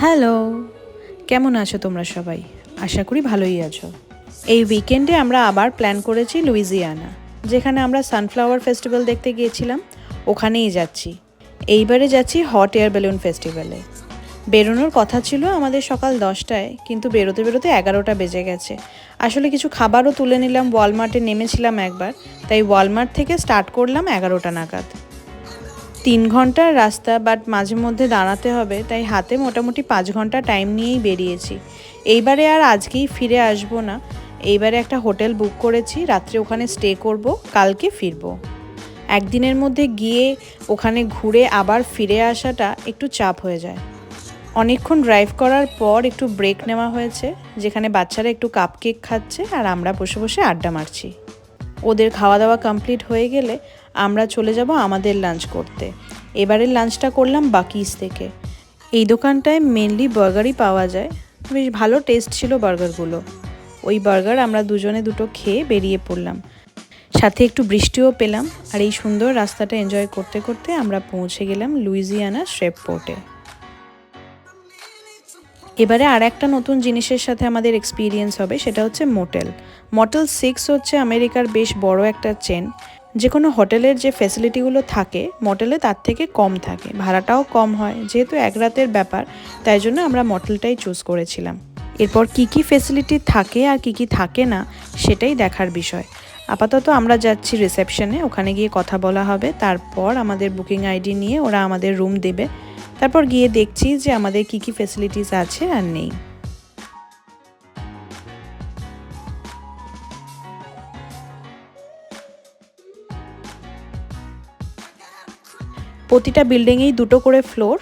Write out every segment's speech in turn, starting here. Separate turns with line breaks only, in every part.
Hello, কেমন আছো তোমরা সবাই? আশা করি ভালোই আছো। এই উইকেন্ডে আমরা আবার প্ল্যান করেছি লুইজিয়ানা, যেখানে আমরা সানফ্লাওয়ার ফেস্টিভ্যাল দেখতে গিয়েছিলাম, ওখানেই যাচ্ছি। এইবারে যাচ্ছি হট এয়ার বেলুন ফেস্টিভ্যালে বেরোনোর কথা ছিল আমাদের সকাল দশটায়, কিন্তু বেরোতে বেরোতে এগারোটা বেজে গেছে। আসলে কিছু খাবারও তুলে নিলাম ওয়ালমার্টে নেমেছিলাম একবার, তাই ওয়ালমার্ট থেকে স্টার্ট করলাম এগারোটা নাগাদ। তিন ঘণ্টার রাস্তা বাট মাঝে মধ্যে দাঁড়াতে হবে, তাই হাতে মোটামুটি পাঁচ ঘণ্টা টাইম নিয়েই বেরিয়েছি। এইবারে আর আজকেই ফিরে আসব না। এইবারে একটা হোটেল বুক করেছি, রাত্রে ওখানে স্টে করব, কালকে ফিরবো। একদিনের মধ্যে গিয়ে ওখানে ঘুরে আবার ফিরে আসাটা একটু চাপ হয়ে যায়। অনেকক্ষণ ড্রাইভ করার পর একটু ব্রেক নেওয়া হয়েছে, যেখানে বাচ্চারা একটু কাপ কেক খাচ্ছে আর আমরা বসে বসে আড্ডা মারছি। ওদের খাওয়া দাওয়া কমপ্লিট হয়ে গেলে আমরা চলে যাব আমাদের লাঞ্চ করতে। এবারের লাঞ্চটা করলাম বাকিস থেকে। এই দোকানটায় মেনলি বার্গারই পাওয়া যায়। বেশ ভালো টেস্ট ছিল বার্গারগুলো ওই বার্গার আমরা দুজনে দুটো খেয়ে বেরিয়ে পড়লাম। সাথে একটু বৃষ্টিও পেলাম। আর এই সুন্দর রাস্তাটা এনজয় করতে করতে আমরা পৌঁছে গেলাম লুইজিয়ানা শ্রেপ পোর্টে এবারে আর একটা নতুন জিনিসের সাথে আমাদের এক্সপিরিয়েন্স হবে, সেটা হচ্ছে মোটেল মটেল সিক্স হচ্ছে আমেরিকার বেশ বড় একটা চেন যে কোনো হোটেলের যে ফেসিলিটিগুলো থাকে মোটেলে তার থেকে কম থাকে। ভাড়াটাও কম হয়, যেহেতু এক রাতের ব্যাপার, তাই জন্য আমরা মটেলটাই চুজ করেছিলাম। এরপর কি কি ফেসিলিটি থাকে আর কি কি থাকে না, সেটাই দেখার বিষয়। আপাতত আমরা যাচ্ছি রিসেপশনে ওখানে গিয়ে কথা বলা হবে, তারপর আমাদের বুকিং আইডি নিয়ে ওরা আমাদের রুম দেবে। তারপর গিয়ে দেখছি যে আমাদের কি কি ফেসিলিটিস আছে আর নেই। প্রতিটা বিল্ডিংয়েই দুটো করে ফ্লোর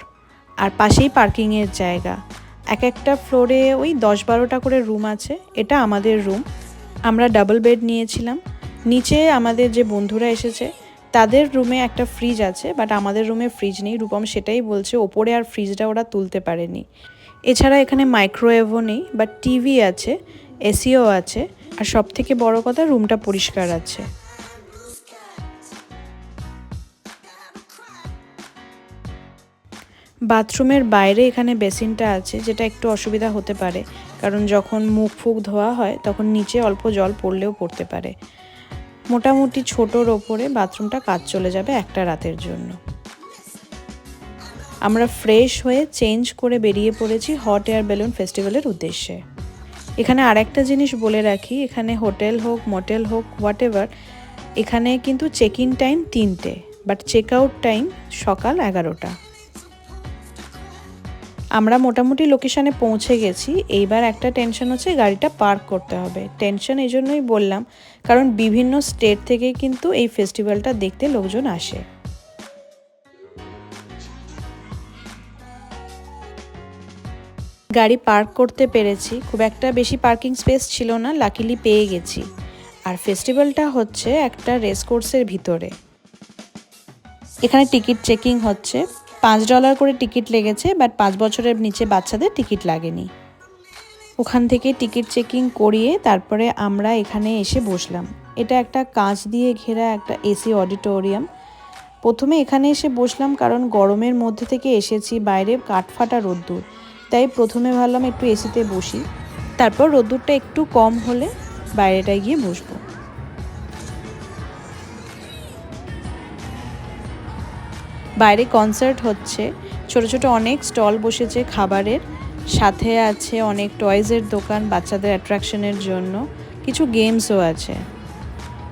আর পাশেই পার্কিংয়ের জায়গা। এক একটা ফ্লোরে ওই দশ বারোটা করে রুম আছে, এটা আমাদের রুম। আমরা ডাবল বেড নিয়েছিলাম। নিচে আমাদের যে বন্ধুরা এসেছে, তাদের রুমে একটা ফ্রিজ আছে, বাট আমাদের রুমে ফ্রিজ নেই। রূপম সেটাই বলছে, ওপরে আর ফ্রিজটা ওরা তুলতে পারেনি। এছাড়া এখানে মাইক্রোওয়েভও নেই, বাট টিভি আছে, এসিও আছে, আর সব থেকে বড় কথা রুমটা পরিষ্কার আছে। বাথরুমের বাইরে এখানে বেসিনটা আছে, যেটা একটু অসুবিধা হতে পারে। কারণ যখন মুখ ফুক ধোয়া হয়, তখন নিচে অল্প জল পড়লেও পড়তে পারে। মোটামুটি ছোটোর ওপরে বাথরুমটা কাজ চলে যাবে একটা রাতের জন্য। আমরা ফ্রেশ হয়ে চেঞ্জ করে বেরিয়ে পড়েছি হট এয়ার বেলুন ফেস্টিভ্যালের উদ্দেশ্যে। এখানে আরেকটা জিনিস বলে রাখি, এখানে হোটেল হোক, মোটেল হোক হোয়াট এখানে কিন্তু চেক ইন টাইম তিনটে বাট চেক আউট টাইম সকাল এগারোটা। আমরা মোটামুটি লোকেশানে পৌঁছে গেছি। এইবার একটা টেনশন হচ্ছে গাড়িটা পার্ক করতে হবে। টেনশন এই জন্যই বললাম, কারণ বিভিন্ন স্টেট থেকে কিন্তু এই ফেস্টিভ্যালটা দেখতে লোকজন আসে। গাড়ি পার্ক করতে পেরেছি। খুব একটা বেশি পার্কিং স্পেস ছিল না লাকিলি পেয়ে গেছি। আর ফেস্টিভ্যালটা হচ্ছে একটা রেস কোর্সের ভিতরে। এখানে টিকিট চেকিং হচ্ছে। পাঁচ ডলার করে টিকিট লেগেছে বাট পাঁচ বছরের নিচে বাচ্চাদের টিকিট লাগেনি। ওখান থেকে টিকিট চেকিং করিয়ে তারপরে আমরা এখানে এসে বসলাম। এটা একটা কাঁচ দিয়ে ঘেরা একটা এসি অডিটোরিয়াম। প্রথমে এখানে এসে বসলাম কারণ গরমের মধ্যে থেকে এসেছি, বাইরে কাঠফাটা রোদ্দুর। তাই প্রথমে ভাবলাম একটু এসিতে বসি। তারপর রোদ্দুরটা একটু কম হলে বাইরেটায় গিয়ে বসবো। বাইরে কনসার্ট হচ্ছে। ছোট ছোট অনেক স্টল বসেছে খাবারের। সাথে আছে অনেক টয়েজের দোকান বাচ্চাদের অ্যাট্রাকশনের জন্য। কিছু গেমসও আছে।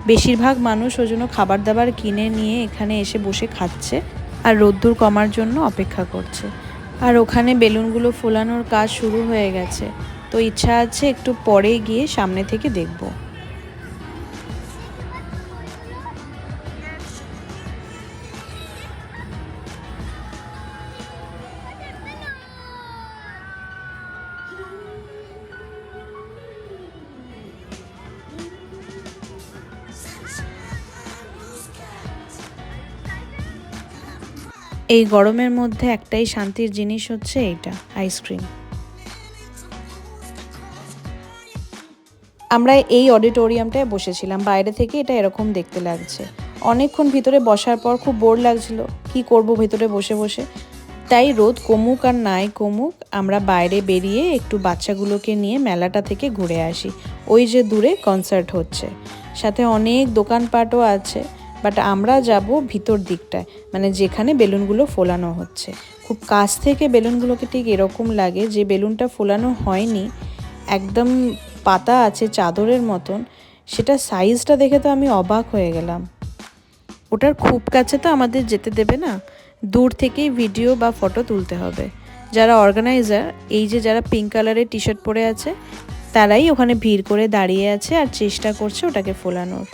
বেশিরভাগ মানুষ ওই জন্য খাবার দাবার কিনে নিয়ে এখানে এসে বসে খাচ্ছে আর রোদ্দুর কমার জন্য অপেক্ষা করছে। আর ওখানে বেলুনগুলো ফোলানোর কাজ শুরু হয়ে গেছে। তো ইচ্ছা আছে একটু পরে গিয়ে সামনে থেকে দেখব। এই গরমের মধ্যে একটাই শান্তির জিনিস হচ্ছে এইটা আইসক্রিম আমরা এই অডিটোরিয়ামটায় বসেছিলাম, বাইরে থেকে এটা এরকম দেখতে লাগছে। অনেকক্ষণ ভিতরে বসার পর খুব বোর লাগছিল, কি করব ভিতরে বসে বসে। তাই রোদ কমুক আর নাই কমুক, আমরা বাইরে বেরিয়ে একটু বাচ্চাগুলোকে নিয়ে মেলাটা থেকে ঘুরে আসি। ওই যে দূরে কনসার্ট হচ্ছে। সাথে অনেক দোকানপাটও আছে। বাট আমরা যাব ভিতর দিকটায় মানে যেখানে বেলুনগুলো ফোলানো হচ্ছে। খুব কাছ থেকে বেলুনগুলোকে ঠিক এরকম লাগে যে বেলুনটা ফোলানো হয়নি, একদম পাতা আছে চাদরের মতন, সেটা সাইজটা দেখে তো আমি অবাক হয়ে গেলাম। ওটার খুব কাছে তো আমাদের যেতে দেবে না, দূর থেকেই ভিডিও বা ফটো তুলতে হবে। যারা অর্গানাইজার এই যে যারা পিঙ্ক কালারের টি শার্ট পরে আছে, তারাই ওখানে ভিড় করে দাঁড়িয়ে আছে আর চেষ্টা করছে ওটাকে ফোলানোর।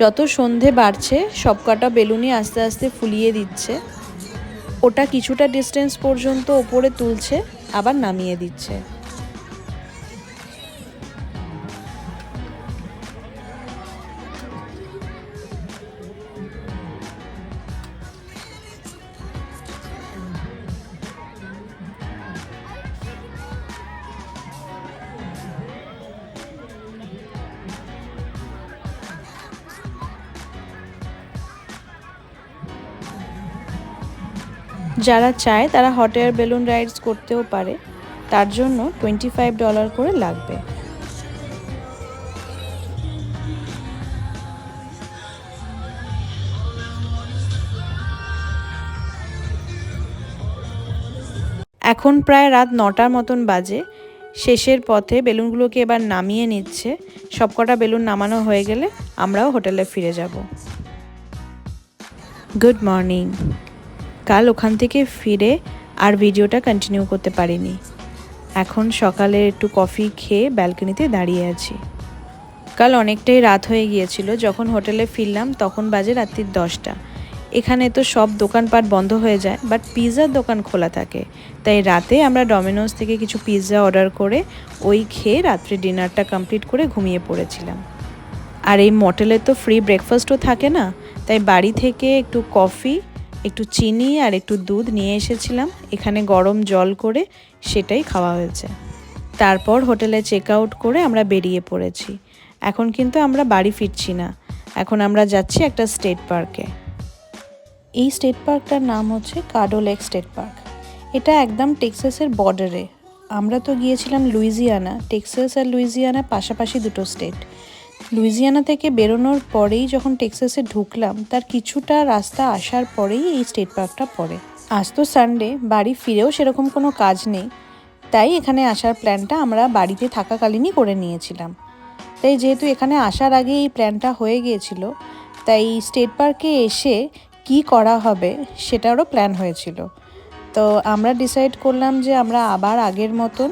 যত সন্ধে বাড়ছে, সবকটা বেলুনই আস্তে আস্তে ফুলিয়ে দিচ্ছে। ওটা কিছুটা ডিস্টেন্স পর্যন্ত ওপরে তুলছে, আবার নামিয়ে দিচ্ছে। যারা চায় তারা হট এয়ার বেলুন রাইডস করতেও পারে। তার জন্য টোয়েন্টি ফাইভ ডলার করে লাগবে। এখন প্রায় রাত নটার মতন বাজে। শেষের পথে বেলুনগুলোকে এবার নামিয়ে নিচ্ছে। সবকটা বেলুন নামানো হয়ে গেলে আমরাও হোটেলে ফিরে যাব। গুড মর্নিং কাল ওখান থেকে ফিরে আর ভিডিওটা কন্টিনিউ করতে পারিনি। এখন সকালে একটু কফি খেয়ে ব্যালকনিতে দাঁড়িয়ে আছি। কাল অনেকটাই রাত হয়ে গিয়েছিল, যখন হোটেলে ফিরলাম তখন বাজে রাত্রির দশটা। এখানে তো সব দোকানপাট বন্ধ হয়ে যায় বাট পিৎজার দোকান খোলা থাকে। তাই রাতে আমরা ডমিনোজ থেকে কিছু পিৎজা অর্ডার করে ওই খেয়ে রাত্রে ডিনারটা কমপ্লিট করে ঘুমিয়ে পড়েছিলাম। আর এই মটেলে তো ফ্রি ব্রেকফাস্টও থাকে না, তাই বাড়ি থেকে একটু কফি একটু চিনি আর একটু দুধ নিয়ে এসেছিলাম। এখানে গরম জল করে সেটাই খাওয়া হয়েছে। তারপর হোটেলে চেক আউট করে আমরা বেরিয়ে পড়েছি। এখন কিন্তু আমরা বাড়ি ফিরছি না। এখন আমরা যাচ্ছি একটা স্টেট পার্কে এই স্টেট পার্কটার নাম হচ্ছে কাডো লেক স্টেট পার্ক এটা একদম টেক্সাসের বর্ডারে আমরা তো গিয়েছিলাম লুইজিয়ানা। টেক্সাস আর লুইজিয়ানা পাশাপাশি দুটো স্টেট লুইজিয়ানা থেকে বেরোনোর পরেই যখন টেক্সাসে ঢুকলাম, তার কিছুটা রাস্তা আসার পরেই এই স্টেট পার্কটা পড়ে। আজ তো সানডে, বাড়ি ফিরেও সেরকম কোনো কাজ নেই। তাই এখানে আসার প্ল্যানটা আমরা বাড়িতে থাকাকালীনই করে নিয়েছিলাম। তাই যেহেতু এখানে আসার আগে এই প্ল্যানটা হয়ে গিয়েছিল, তাই স্টেট পার্কে এসে কি করা হবে সেটারও প্ল্যান হয়েছিল। তো আমরা ডিসাইড করলাম যে আমরা আবার আগের মতন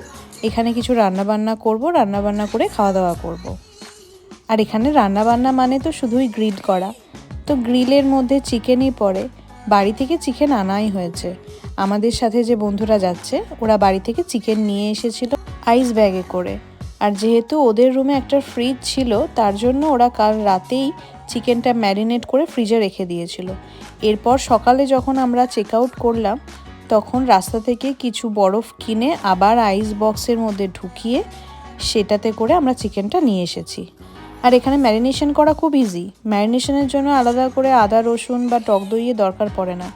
এখানে কিছু রান্নাবান্না করব, রান্নাবান্না করে খাওয়া দাওয়া করব। আর এখানে রান্নাবান্না মানে তো শুধুই গ্রিল করা। তো গ্রিলের মধ্যে চিকেনই পড়ে। বাড়ি থেকে চিকেন আনাই হয়েছে। আমাদের সাথে যে বন্ধুরা যাচ্ছে, ওরা বাড়ি থেকে চিকেন নিয়ে এসেছিল আইস ব্যাগে করে। আর যেহেতু ওদের রুমে একটা ফ্রিজ ছিল, তার জন্য ওরা কাল রাতেই চিকেনটা ম্যারিনেট করে ফ্রিজে রেখে দিয়েছিল। এরপর সকালে যখন আমরা চেক আউট করলাম, তখন রাস্তা থেকে কিছু বরফ কিনে আবার আইস বক্সের মধ্যে ঢুকিয়ে সেটাতে করে আমরা চিকেনটা নিয়ে এসেছি। আর এখানে ম্যারিনেশন করা খুব ইজি ম্যারিনেশনের জন্য আলাদা করে আদা, রসুন বা টক দইয়ে দরকার পড়ে না।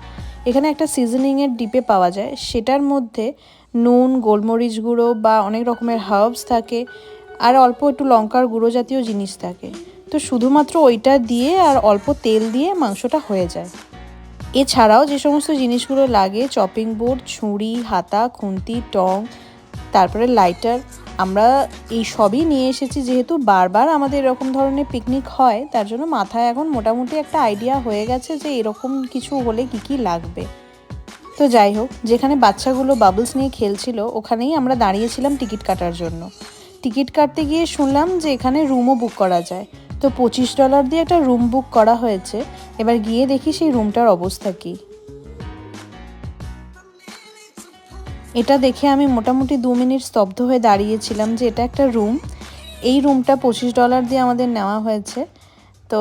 এখানে একটা সিজনিংয়ের ডিপে পাওয়া যায়। সেটার মধ্যে নুন, গোলমরিচ গুঁড়ো বা অনেক রকমের হার্বস থাকে আর অল্প একটু লঙ্কার গুঁড়ো জাতীয় জিনিস থাকে। তো শুধুমাত্র ওইটা দিয়ে আর অল্প তেল দিয়ে মাংসটা হয়ে যায়। এছাড়াও যে সমস্ত জিনিসগুলো লাগে চপিং বোর্ড ছুরি, হাতা, খুন্তি, টং, তারপরে লাইটার আমরা এই সবই নিয়ে এসেছি যেহেতু বারবার আমাদের এরকম ধরনের পিকনিক হয়, তার জন্য মাথায় এখন মোটামুটি একটা আইডিয়া হয়ে গেছে যে এরকম কিছু হলে কি কি লাগবে। তো যাই হোক, যেখানে বাচ্চাগুলো বাবলস নিয়ে খেলছিল, ওখানেই আমরা দাঁড়িয়েছিলাম টিকিট কাটার জন্য। টিকিট কাটতে গিয়ে শুনলাম যে এখানে রুমও বুক করা যায়। তো পঁচিশ ডলার দিয়ে একটা রুম বুক করা হয়েছে। এবার গিয়ে দেখি সেই রুমটার অবস্থা কী। এটা দেখে আমি মোটামুটি দু মিনিট স্তব্ধ হয়ে দাঁড়িয়েছিলাম যে এটা একটা রুম। এই রুমটা পঁচিশ ডলার দিয়ে আমাদের নেওয়া হয়েছে। তো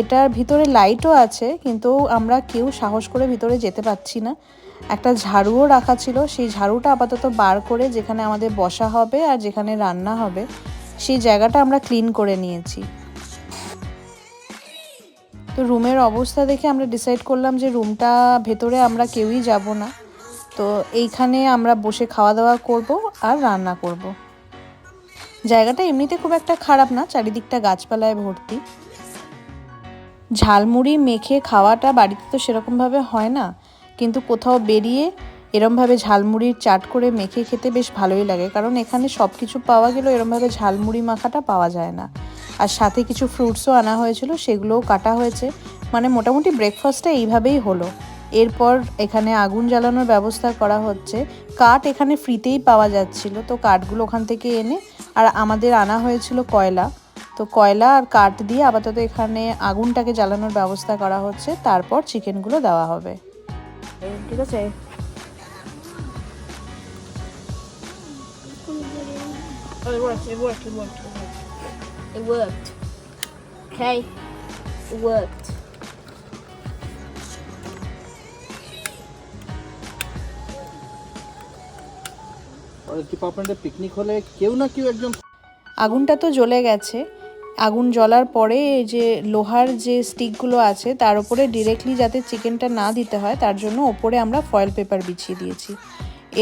এটার ভিতরে লাইটও আছে, কিন্তু আমরা কেউ সাহস করে ভিতরে যেতে পারছি না। একটা ঝাড়ুও রাখা ছিল, সেই ঝাড়ুটা আপাতত বার করে যেখানে আমাদের বসা হবে আর যেখানে রান্না হবে, সেই জায়গাটা আমরা ক্লিন করে নিয়েছি। তো রুমের অবস্থা দেখে আমরা ডিসাইড করলাম যে রুমটা ভেতরে আমরা কেউই যাব না। তো এইখানে আমরা বসে খাওয়া দাওয়া করব আর রান্না করব। জায়গাটা এমনিতে খুব একটা খারাপ না, চারিদিকটা গাছপালায় ভর্তি। ঝালমুড়ি মেখে খাওয়াটা বাড়িতে তো সেরকমভাবে হয় না, কিন্তু কোথাও বেরিয়ে এরমভাবে ঝালমুড়ির চাট করে মেখে খেতে বেশ ভালোই লাগে, কারণ এখানে সব কিছু পাওয়া গেলেও এরমভাবে ঝালমুড়ি মাখাটা পাওয়া যায় না। আর সাথে কিছু ফ্রুটসও আনা হয়েছিল, সেগুলোও কাটা হয়েছে। মানে মোটামুটি ব্রেকফাস্টটা এইভাবেই হলো। এরপর এখানে আগুন জ্বালানোর ব্যবস্থা করা হচ্ছে কাঠ এখানে ফ্রিতেই পাওয়া যাচ্ছিল তো কাঠগুলো ওখান থেকে এনে আর আমাদের আনা হয়েছিল কয়লা তো কয়লা আর কাঠ দিয়ে আপাতত এখানে আগুনটাকে জ্বালানোর ব্যবস্থা করা হচ্ছে তারপর চিকেনগুলো দেওয়া হবে
ঠিক আছে Oh, it worked, it worked, it worked, it worked. It worked. Okay? It worked.
ডিপার্টমেন্টে পিকনিক হলে কেউ না কেউ একজন
আগুনটা তো জ্বলে গেছে। আগুন জ্বলার পরে এই যে লোহার যে স্টিকগুলো আছে তার উপরে ডিরেক্টলি যাতে চিকেনটা না দিতে হয় তার জন্য ওপরে আমরা ফয়েল পেপার বিছিয়ে দিয়েছি।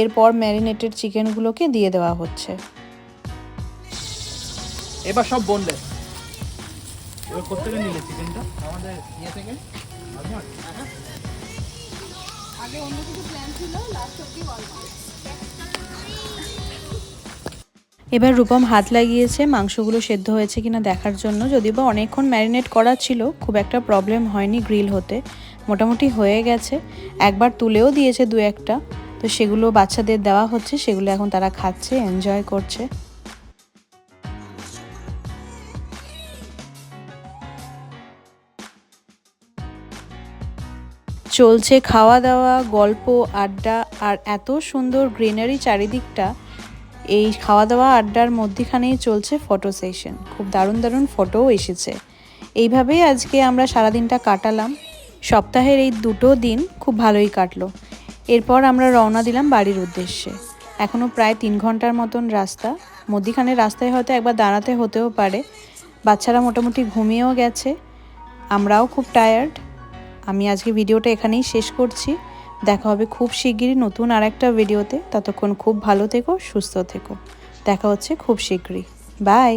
এরপর ম্যারিনেটেড চিকেনগুলোকে দিয়ে দেওয়া হচ্ছে।
এবার সব বললে এবার কোথেকে নিলে চিকেনটা আমাদের ইয়ে থেকে।
এবার রূপম হাত লাগিয়েছে, মাংসগুলো সেদ্ধ হয়েছে কিনা দেখার জন্য, যদিও বা অনেকক্ষণ ম্যারিনেট করা ছিল, খুব একটা প্রবলেম হয়নি গ্রিল হতে। মোটামুটি হয়ে গেছে। একবার তুলেও দিয়েছে দু একটা। তো সেগুলো বাচ্চাদের দেওয়া হচ্ছে, সেগুলো এখন তারা খাচ্ছে এনজয় করছে। চলছে খাওয়া দাওয়া, গল্প, আড্ডা, আর এত সুন্দর গ্রিনারি চারিদিকটা এই খাওয়া দাওয়া আড্ডার মধ্যিখানেই চলছে ফটো সেশন খুব দারুণ দারুণ ফটোও এসেছে। এইভাবেই আজকে আমরা সারাদিনটা কাটালাম। সপ্তাহের এই দুটো দিন খুব ভালোই কাটলো। এরপর আমরা রওনা দিলাম বাড়ির উদ্দেশ্যে। এখনও প্রায় তিন ঘণ্টার মতন রাস্তা। মধ্যিখানে রাস্তায় হয়তো একবার দাঁড়াতে হতেও পারে। বাচ্চারা মোটামুটি ঘুমিয়েও গেছে। আমরাও খুব টায়ার্ড আমি আজকে ভিডিওটা এখানেই শেষ করছি। দেখা হবে খুব শিগগিরই নতুন আর একটা ভিডিওতে। ততক্ষণ খুব ভালো থেকো, সুস্থ থেকো। দেখা হচ্ছে খুব শীঘ্রই বাই!